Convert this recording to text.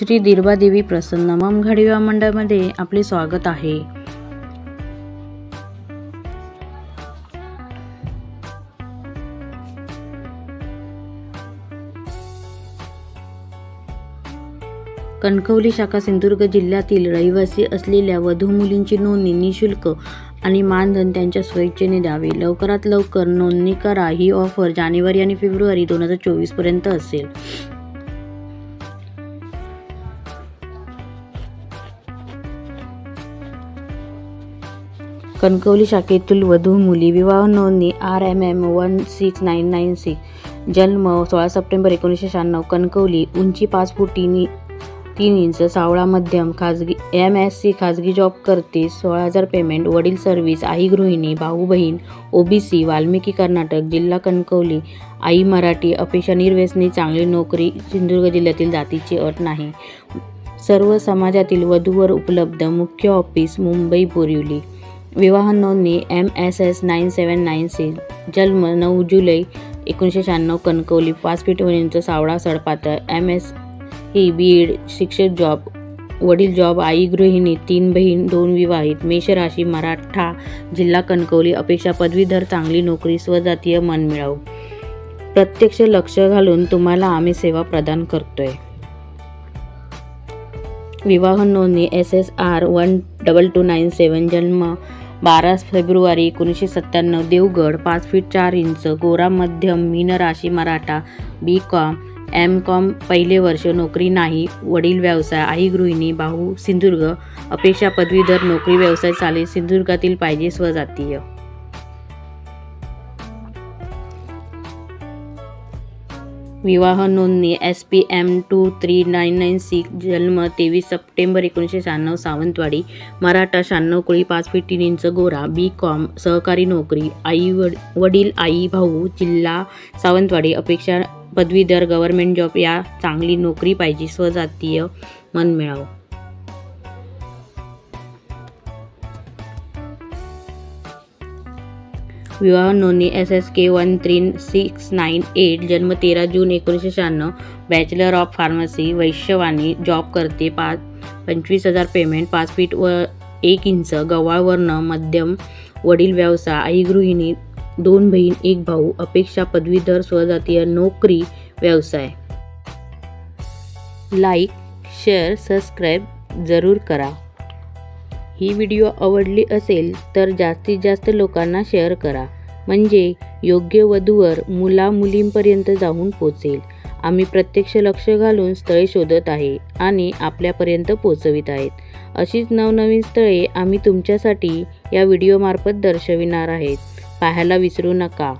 श्री देवी प्रसन्न मम घडिवा मंडळामध्ये आपले स्वागत आहे. कणकवली शाखा सिंधुदुर्ग जिल्ह्यातील रहिवासी असलेल्या वधू मुलींची नोंदणी निशुल्क आणि मानधन त्यांच्या स्वेच्छेने द्यावे. लवकरात लवकर नोंदणी करा. ही ऑफर जानेवारी आणि फेब्रुवारी दोन हजार चोवीसपर्यंत असेल. कणकवली शाखेतील वधू मुली विवाह नोंदणी R M M one six nine nine six जन्म सोळा सप्टेंबर एकोणीसशे शहाण्णव कणकवली उंची पाच फूट तीन तीन इंच सावळा मध्यम खाजगी एम एस सी खाजगी जॉब करते सोळा हजार पेमेंट वडील सर्व्हिस आई गृहिणी भाऊ बहीण ओबीसी वाल्मिकी कर्नाटक जिल्हा कणकवली आई मराठी अपेक्षा निर्व्यसनी चांगली नोकरी सिंधुदुर्ग जिल्ह्यातील जातीची अट नाही. सर्व समाजातील वधूवर उपलब्ध मुख्य ऑफिस मुंबई बोरिवली विवाह नोंदणी M S S nine seven nine six जन्म नऊ जुलै एकोणीसशे शहाण्णव कणकवली पाचपीठ उंच सावळा सडपातळ एम एस ही एड शिक्षक जॉब वडील जॉब आई गृहिणी तीन बहीण दोन विवाहित मेष राशी मराठा जिल्हा कणकवली अपेक्षा पदवीधर चांगली नोकरी स्वजातीय मन मिळवू प्रत्यक्ष लक्ष घालून तुम्हाला आम्ही सेवा प्रदान करतोय. विवाह नोंदणी S S R one double two nine seven जन्म बारा फेब्रुवारी एकोणीसशे सत्त्याण्णव देवगड पाच फीट चार इंच गोरा मध्यम मीन राशी Maratha B com M com पहिले वर्ष नोकरी नाही वडील व्यवसाय आई गृहिणी भाऊ सिंधुदुर्ग अपेक्षा पदवीधर नोकरी व्यवसाय चालेल सिंधुदुर्गातील पाहिजे स्वजातीय. विवाह नोंदणी S P M two three nine nine six जन्म तेवीस सप्टेंबर एकोणीसशे शहाण्णव सावंतवाडी मराठा शहाण्णव कुळी पाच फीट तीन इंच गोरा बी कॉम सहकारी नोकरी आई वड वडील आई भाऊ जिल्हा सावंतवाडी अपेक्षा पदवीधर गव्हर्मेंट जॉब या चांगली नोकरी पाहिजे स्वजातीय मन विवाह नोंदणी S S K one three six nine eight जन्म तेरा जून एकोणीसशे शहाण्णव. Bachelor of pharmacy Vaishyavani job करते पाच पंचवीस हजार पेमेंट पाच फीट व एक इंच गव्हाळवर्ण मध्यम वडील व्यवसाय आई गृहिणी दोन बहीण एक भाऊ अपेक्षा पदवीधर स्वजातीय नोकरी व्यवसाय. लाईक शेअर सबस्क्राईब जरूर करा. ही व्हिडिओ आवडली असेल तर जास्तीत जास्त लोकांना शेअर करा. म्हणजे योग्य वधूवर मुला मुलींपर्यंत जाऊन पोचेल. आम्ही प्रत्यक्ष लक्ष घालून स्थळे शोधत आहे आणि आपल्यापर्यंत पोचवित आहेत. अशीच नवनवीन स्थळे आम्ही तुमच्यासाठी या व्हिडिओमार्फत दर्शविणार आहेत. पाहायला विसरू नका.